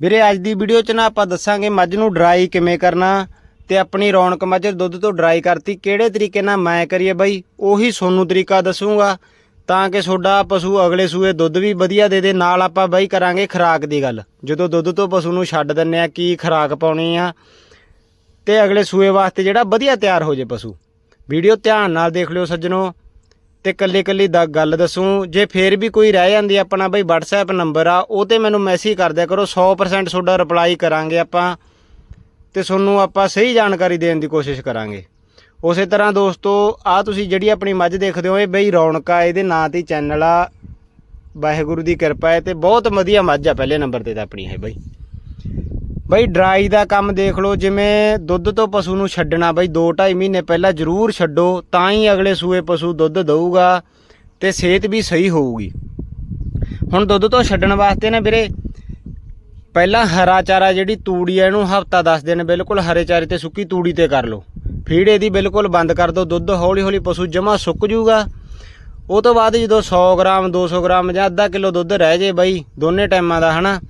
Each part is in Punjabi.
ਵੀਰੇ, ਅੱਜ ਦੀ ਵੀਡੀਓ 'ਚ ਨਾ ਆਪਾਂ ਦੱਸਾਂਗੇ ਮੱਝ ਨੂੰ ਡਰਾਈ ਕਿਵੇਂ ਕਰਨਾ ਤੇ ਆਪਣੀ ਰੌਣਕ ਮੱਝ ਦੁੱਧ ਤੋਂ ਡਰਾਈ ਕਰਤੀ। ਕਿਹੜੇ ਤਰੀਕੇ ਨਾਲ ਮੈਂ ਕਰੀਏ ਬਾਈ? ਉਹੀ ਸੋਨੂੰ ਤਰੀਕਾ ਦੱਸੂਗਾ ਤਾਂ ਕਿ ਤੁਹਾਡਾ ਪਸ਼ੂ ਅਗਲੇ ਸੂਏ ਦੁੱਧ ਵੀ ਵਧੀਆ ਦੇ ਦੇ। ਨਾਲ ਆਪਾਂ ਬਾਈ ਕਰਾਂਗੇ ਖੁਰਾਕ ਦੀ ਗੱਲ। ਜਦੋਂ ਦੁੱਧ ਤੋਂ ਪਸ਼ੂ ਨੂੰ ਛੱਡ ਦਿੰਨੇ ਆ, ਕੀ ਖੁਰਾਕ ਪਾਉਣੀ ਆ ਤੇ ਅਗਲੇ ਸੂਏ ਵਾਸਤੇ ਜਿਹੜਾ ਵਧੀਆ ਤਿਆਰ ਹੋ ਜੇ ਪਸ਼ੂ। ਵੀਡੀਓ ਧਿਆਨ ਨਾਲ ਦੇਖ ਲਿਓ ਸੱਜਣੋ। ਤੇ ਕੱਲੀ ਕੱਲੀ ਦਾ ਗੱਲ ਦੱਸੂ, ਜੇ ਫੇਰ ਵੀ ਕੋਈ ਰਹਿ ਜਾਂਦੀ ਆਪਣਾ, ਬਈ WhatsApp ਨੰਬਰ ਆ, ਉਹ ਤੇ ਮੈਨੂੰ ਮੈਸੇਜ ਕਰ ਦਿਆ ਕਰੋ 100% ਤੁਹਾਡਾ ਰਿਪਲਾਈ ਕਰਾਂਗੇ ਆਪਾਂ ਤੇ ਤੁਹਾਨੂੰ ਆਪਾਂ ਸਹੀ ਜਾਣਕਾਰੀ ਦੇਣ ਦੀ ਕੋਸ਼ਿਸ਼ ਕਰਾਂਗੇ। ਉਸੇ ਤਰ੍ਹਾਂ ਦੋਸਤੋ, ਆ ਤੁਸੀਂ ਜਿਹੜੀ ਆਪਣੀ ਮੱਝ ਦੇਖਦੇ ਹੋ, ਇਹ ਬਈ ਰੌਣਕ ਆ, ਇਹਦੇ ਨਾਂ ਤੇ ਚੈਨਲ ਆ। ਵਾਹਿਗੁਰੂ ਦੀ ਕਿਰਪਾ ਹੈ ਤੇ ਬਹੁਤ ਵਧੀਆ ਮੱਝ ਆ, ਪਹਿਲੇ ਨੰਬਰ ਤੇ ਤਾਂ ਆਪਣੀ ਹੈ ਬਈ। ਬਈ ਡਰਾਈ ਦਾ ਕੰਮ ਦੇਖ ਲਓ, ਜਿਵੇਂ ਦੁੱਧ ਤੋਂ ਪਸ਼ੂ ਨੂੰ ਛੱਡਣਾ, ਬਈ 2.5 ਮਹੀਨੇ ਪਹਿਲਾਂ ਜ਼ਰੂਰ ਛੱਡੋ, ਤਾਂ ਹੀ ਅਗਲੇ ਸੂਏ ਪਸ਼ੂ ਦੁੱਧ ਦਊਗਾ ਤੇ ਸਿਹਤ ਵੀ ਸਹੀ ਹੋਊਗੀ। ਹੁਣ ਦੁੱਧ ਤੋਂ ਛੱਡਣ ਵਾਸਤੇ ਨਾ ਵੀਰੇ, ਪਹਿਲਾਂ ਹਰਾ ਚਾਰਾ ਜਿਹੜੀ ਤੂੜੀ ਹੈ ਇਹਨੂੰ ਹਫਤਾ 10 ਦਿਨ ਬਿਲਕੁਲ ਹਰੇ ਚਾਰੇ ਤੇ ਸੁੱਕੀ ਤੂੜੀ ਤੇ ਕਰ ਲਓ। ਫੀਡ ਇਹਦੀ ਬਿਲਕੁਲ ਬੰਦ ਕਰ ਦਿਓ, ਦੁੱਧ ਹੌਲੀ ਹੌਲੀ ਪਸ਼ੂ ਜਮਾ ਸੁੱਕ ਜੂਗਾ। ਉਹ ਤੋਂ ਬਾਅਦ ਜਦੋਂ 100 ਗ੍ਰਾਮ 200 ਗ੍ਰਾਮ ਜਾਂ ਅੱਧਾ ਕਿਲੋ ਦੁੱਧ ਰਹਿ ਜੇ ਬਾਈ, ਦੋਨੇ ਟਾਈਮਾਂ ਦਾ, ਹਨਾ?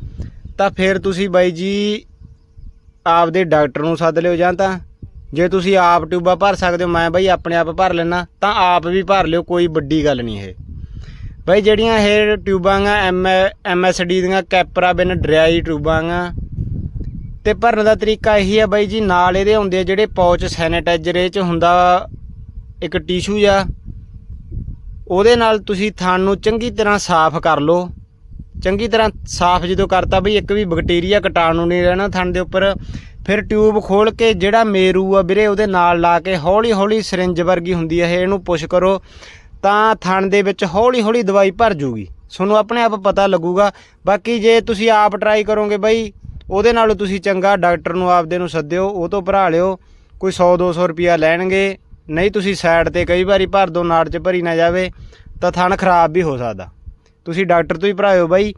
ਤਾਂ ਫਿਰ ਤੁਸੀਂ ਬਾਈ ਜੀ ਆਪਦੇ ਡਾਕਟਰ ਨੂੰ ਸੱਦ ਲਿਓ ਜਾਂ ਤਾਂ ਜੇ ਤੁਸੀਂ ਆਪ ਟਿਊਬਾਂ ਭਰ ਸਕਦੇ ਹੋ, ਮੈਂ ਬਾਈ ਆਪਣੇ ਆਪ ਭਰ ਲੈਣਾ ਤਾਂ ਆਪ ਵੀ ਭਰ ਲਿਓ, ਕੋਈ ਵੱਡੀ ਗੱਲ ਨਹੀਂ ਇਹ। ਬਈ ਜਿਹੜੀਆਂ ਇਹ ਟਿਊਬਾਂ ਆ ਐਮ ਐਮਐਸਡੀ ਦੀਆਂ ਕੈਪਰਾ ਬਿਨ ਡਰਾਈ ਟਿਊਬਾਂ ਆ ਤੇ ਭਰਨ ਦਾ ਤਰੀਕਾ ਇਹੀ ਆ ਬਾਈ ਜੀ, ਨਾਲ ਇਹਦੇ ਹੁੰਦੇ ਆ ਜਿਹੜੇ ਪੌਚ ਸੈਨੀਟਾਈਜ਼ਰ, ਇਹ ਚ ਹੁੰਦਾ ਇੱਕ ਟਿਸ਼ੂ ਆ ਉਹਦੇ ਨਾਲ ਤੁਸੀਂ ਥਣ ਨੂੰ ਚੰਗੀ ਤਰ੍ਹਾਂ ਸਾਫ਼ ਕਰ ਲਓ। ਚੰਗੀ ਤਰ੍ਹਾਂ ਸਾਫ਼ ਜਦੋਂ ਕਰਤਾ ਬਈ, ਇੱਕ ਵੀ ਬੈਕਟੀਰੀਆ ਕੀਟਾਣੂ ਨਹੀਂ ਰਹਿਣਾ ਥਣ ਦੇ ਉੱਪਰ, ਫਿਰ ਟਿਊਬ ਖੋਲ ਕੇ ਜਿਹੜਾ ਮੇਰੂ ਆ ਵੀਰੇ, ਉਹਦੇ ਨਾਲ ਲਾ ਕੇ ਹੌਲੀ ਹੌਲੀ ਸਿਰਿੰਜ ਵਰਗੀ ਹੁੰਦੀ ਹੈ ਇਹਨੂੰ ਪੁਸ਼ ਕਰੋ, ਤਾਂ ਥਣ ਦੇ ਵਿੱਚ ਹੌਲੀ ਹੌਲੀ ਦਵਾਈ ਭਰ ਜੂਗੀ। ਤੁਹਾਨੂੰ ਆਪਣੇ ਆਪ ਪਤਾ ਲੱਗੂਗਾ। ਬਾਕੀ ਜੇ ਤੁਸੀਂ ਆਪ ਟਰਾਈ ਕਰੋਗੇ ਬਈ, ਉਹਦੇ ਨਾਲੋਂ ਤੁਸੀਂ ਚੰਗਾ ਡਾਕਟਰ ਨੂੰ ਆਪਦੇ ਨੂੰ ਸੱਦਿਓ, ਉਹ ਤੋਂ ਭਰਾ ਲਿਓ, ਕੋਈ 100 200 ਰੁਪਿਆ ਲੈਣਗੇ। ਨਹੀਂ ਤੁਸੀਂ ਸਾਈਡ ਤੇ ਕਈ ਵਾਰੀ ਭਰ ਦੋ, ਨਾੜ 'ਚ ਭਰੀ ਨਾ ਜਾਵੇ, ਤਾਂ ਥਣ ਖਰਾਬ ਵੀ ਹੋ ਸਕਦਾ। ਤੁਸੀਂ ਡਾਕਟਰ ਤੋਂ ਹੀ ਭਰਾਇਓ ਬਾਈ।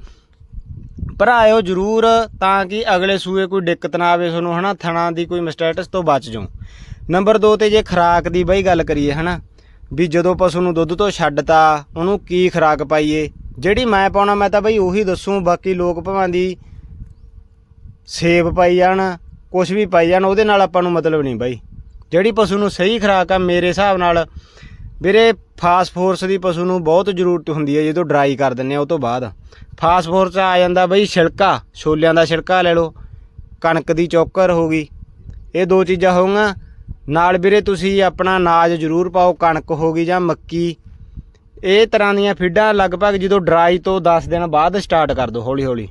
ਭਰਾਇਓ ਜ਼ਰੂਰ ਤਾਂ ਕਿ ਅਗਲੇ ਸੂਏ ਕੋਈ ਦਿੱਕਤ ਨਾ ਆਵੇ ਤੁਹਾਨੂੰ, ਹਨਾ? ਥਣਾ ਦੀ ਕੋਈ ਮਿਸਟੇਟਸ ਤੋਂ ਬਚ ਜਾਓ। ਨੰਬਰ 2 ਤੇ ਜੇ ਖਰਾਕ ਦੀ ਬਾਈ ਗੱਲ ਕਰੀਏ, ਹਨਾ? ਵੀ ਜਦੋਂ ਪਸ਼ੂ ਨੂੰ ਦੁੱਧ ਤੋਂ ਛੱਡਤਾ, ਉਹਨੂੰ ਕੀ ਖਰਾਕ ਪਾਈਏ? ਜਿਹੜੀ ਮੈਂ ਪਾਉਣਾ, ਮੈਂ ਤਾਂ ਬਾਈ ਉਹੀ ਦੱਸੂ, ਬਾਕੀ ਲੋਕ ਭਾਵੇਂ ਦੀ ਸੇਬ ਪਾਈ ਜਾਣ ਕੁਝ ਵੀ ਪਾਈ ਜਾਣ, ਉਹਦੇ ਨਾਲ ਆਪਾਂ ਨੂੰ ਮਤਲਬ ਨਹੀਂ ਬਾਈ। ਜਿਹੜੀ ਪਸ਼ੂ ਨੂੰ ਸਹੀ ਖਰਾਕ ਆ, ਮੇਰੇ ਹਿਸਾਬ ਨਾਲ ਵੀਰੇ ਫਾਸਫੋਰਸ ਦੀ ਪਸ਼ੂ ਨੂੰ ਬਹੁਤ ਜ਼ਰੂਰਤ ਹੁੰਦੀ ਹੈ ਜਦੋਂ ਡਰਾਈ ਕਰ ਦਿੰਨੇ ਆ ਉਹ ਤੋਂ ਬਾਅਦ। ਫਾਸਫੋਰਸ ਆ ਜਾਂਦਾ ਬਈ ਛਿਲਕਾ, ਛੋਲਿਆਂ ਦਾ ਛਿਲਕਾ ਲੈ ਲਓ, ਕਣਕ ਦੀ ਚੌਕਰ ਹੋ ਗਈ। ਇਹ ਦੋ ਚੀਜ਼ਾਂ ਹੋਊਗੀਆਂ। ਨਾਲ ਵੀਰੇ, ਤੁਸੀਂ ਆਪਣਾ ਅਨਾਜ ਜ਼ਰੂਰ ਪਾਓ, ਕਣਕ ਹੋ ਗਈ ਜਾਂ ਮੱਕੀ। ਇਹ ਤਰ੍ਹਾਂ ਦੀਆਂ ਫੀਡਾਂ ਲਗਭਗ ਜਦੋਂ ਡਰਾਈ ਤੋਂ 10 ਦਿਨ ਬਾਅਦ ਸਟਾਰਟ ਕਰ ਦਿਓ ਹੌਲੀ ਹੌਲੀ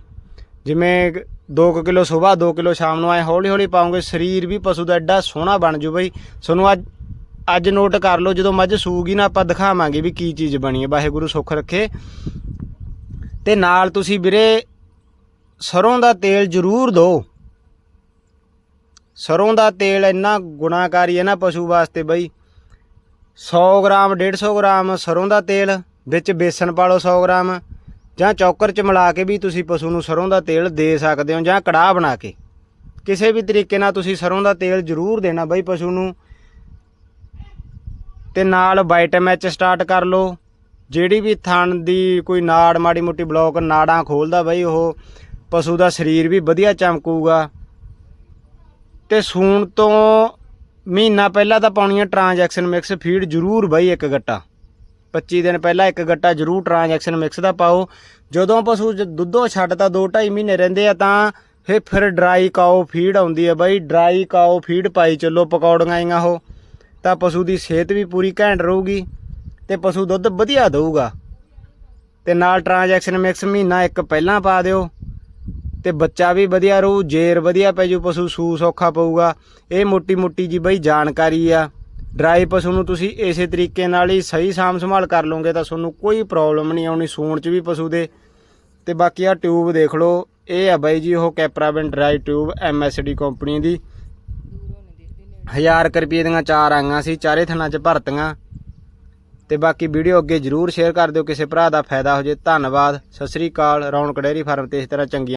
ਜਿਵੇਂ 2 ਕਿਲੋ ਸਵੇਰ 2 ਕਿਲੋ ਸ਼ਾਮ ਨੂੰ ਆਏ ਹੌਲੀ ਹੌਲੀ ਪਾਉਂਗੇ ਸਰੀਰ ਵੀ ਪਸ਼ੂ ਦਾ ਐਡਾ ਸੋਹਣਾ ਬਣ ਜੂ ਬਈ। ਤੁਹਾਨੂੰ ਅੱਜ ਅੱਜ ਨੋਟ ਕਰ ਲਓ, ਜਦੋਂ ਮੱਝ ਸੂਗੀ ਨਾ ਆਪਾਂ ਦਿਖਾਵਾਂਗੇ ਵੀ ਕੀ ਚੀਜ਼ ਬਣੀ ਹੈ, ਵਾਹਿਗੁਰੂ ਸੁੱਖ ਰੱਖੇ। ਤੇ ਨਾਲ ਤੁਸੀਂ ਵੀਰੇ ਸਰੋਂ ਦਾ ਤੇਲ ਜ਼ਰੂਰ ਦਿਓ ਸਰੋਂ ਦਾ ਤੇਲ ਇੰਨਾ ਗੁਣਾਕਾਰੀ ਹੈ ਨਾ ਪਸ਼ੂ ਵਾਸਤੇ ਬਈ। 100 ਗ੍ਰਾਮ 150 ਗ੍ਰਾਮ ਸਰੋਂ ਦਾ ਤੇਲ, ਵਿੱਚ ਬੇਸਨ ਪਾ ਲਓ 100 ਗ੍ਰਾਮ, ਜਾਂ ਚੌਕਰ ਚ ਮਿਲਾ ਕੇ ਵੀ ਤੁਸੀਂ ਪਸ਼ੂ ਨੂੰ ਸਰੋਂ ਦਾ ਤੇਲ ਦੇ ਸਕਦੇ ਹੋ, ਜਾਂ ਕੜਾਹ ਬਣਾ ਕੇ। ਕਿਸੇ ਵੀ ਤਰੀਕੇ ਨਾਲ ਤੁਸੀਂ ਸਰੋਂ ਦਾ ਤੇਲ ਜ਼ਰੂਰ ਦੇਣਾ ਬਈ ਪਸ਼ੂ ਨੂੰ। ਤੇ ਨਾਲ ਵਾਈਟੈਮੈਚ ਸਟਾਰਟ ਕਰ ਲਓ। ਜਿਹੜੀ ਵੀ ਥਣ ਦੀ ਕੋਈ ਨਾੜ ਮਾੜੀ ਮੋਟੀ ਬਲੌਕ ਨਾੜਾਂ ਖੋਲਦਾ ਬਈ ਉਹ, ਪਸ਼ੂ ਦਾ ਸਰੀਰ ਵੀ ਵਧੀਆ ਚਮਕੂਗਾ। ਤੇ ਸੂਣ ਤੋਂ ਮਹੀਨਾ ਪਹਿਲਾਂ ਤਾਂ ਪਾਉਣੀ ਹੈ ਟ੍ਰਾਂਜੈਕਸ਼ਨ ਮਿਕਸ ਫੀਡ ਜ਼ਰੂਰ ਬਈ ਇੱਕ ਗੱਟਾ। 25 ਦਿਨ ਪਹਿਲਾਂ ਇੱਕ ਗੱਟਾ ਜ਼ਰੂਰ ਟ੍ਰਾਂਜੈਕਸ਼ਨ ਮਿਕਸ ਦਾ ਪਾਓ। ਜਦੋਂ ਪਸ਼ੂ ਜ- ਦੁੱਧੋਂ ਛੱਡਦਾ 2.5 ਮਹੀਨੇ ਰਹਿੰਦੇ ਆ ਤਾਂ ਫਿਰ ਫਿਰ ਡਰਾਈ ਕਾਓ ਫੀਡ ਆਉਂਦੀ ਹੈ ਬਈ। ਡਰਾਈ ਕਾਓ ਫੀਡ ਪਾਈ ਚੱਲੋ ਪਕੌੜੀਆਂ ਆਈਆਂ ਉਹ। ਤਾਂ ਪਸ਼ੂ ਦੀ ਸਿਹਤ ਵੀ ਪੂਰੀ ਘੈਂਟ ਰਹੂਗੀ ਤੇ ਪਸ਼ੂ ਦੁੱਧ ਵਧੀਆ ਦੇਊਗਾ। ਤੇ ਨਾਲ ਟ੍ਰਾਂਜੈਕਸ਼ਨ ਮਿਕਸ ਮਹੀਨਾ ਇੱਕ ਪਹਿਲਾਂ ਪਾ ਦਿਓ ਤੇ ਬੱਚਾ ਵੀ ਵਧੀਆ ਰਹੂ, ਜੇਰ ਵਧੀਆ ਪੈ ਜੂ ਪਸ਼ੂ ਸੂ ਸੌਖਾ ਪਊਗਾ। ਇਹ ਮੋਟੀ ਮੋਟੀ ਜੀ ਬਈ ਜਾਣਕਾਰੀ ਆ। ਡਰਾਈ ਪਸ਼ੂ ਨੂੰ ਤੁਸੀਂ ਇਸੇ ਤਰੀਕੇ ਨਾਲ ਹੀ ਸਹੀ ਸਾਂਭ ਸੰਭਾਲ ਕਰ ਲਓਗੇ ਤਾਂ ਤੁਹਾਨੂੰ ਕੋਈ ਪ੍ਰੋਬਲਮ ਨਹੀਂ ਆਉਣੀ ਸੂਣ ਚ ਵੀ ਪਸ਼ੂ ਦੇ। ਤੇ ਬਾਕੀ ਆ ਟਿਊਬ ਦੇਖ ਲਓ। ਇਹ ਆ ਬਾਈ ਜੀ ਉਹ ਕੈਪਰਾਬਨ ਡਰਾਈ ਟਿਊਬ ਐਮਐਸਡੀ ਕੰਪਨੀ ਦੀ। 1000 ਰੁਪਏ ਦੀਆਂ ਚਾਰ ਆਈਆਂ ਸੀ, ਚਾਰੇ ਥਣਾ ਚ ਭਰਤੀਆਂ। ਤੇ ਬਾਕੀ ਵੀਡੀਓ ਅੱਗੇ ਜਰੂਰ ਸ਼ੇਅਰ ਕਰ ਦਿਓ, ਕਿਸੇ ਭਰਾ ਦਾ ਫਾਇਦਾ ਹੋ ਜੇ। ਧੰਨਵਾਦ, ਸਤਿ ਸ੍ਰੀ ਅਕਾਲ, ਰੌਣਕ ਡੇਅਰੀ ਫਾਰਮ ਤੇ ਇਸ ਤਰ੍ਹਾਂ ਚੰਗੀਆਂ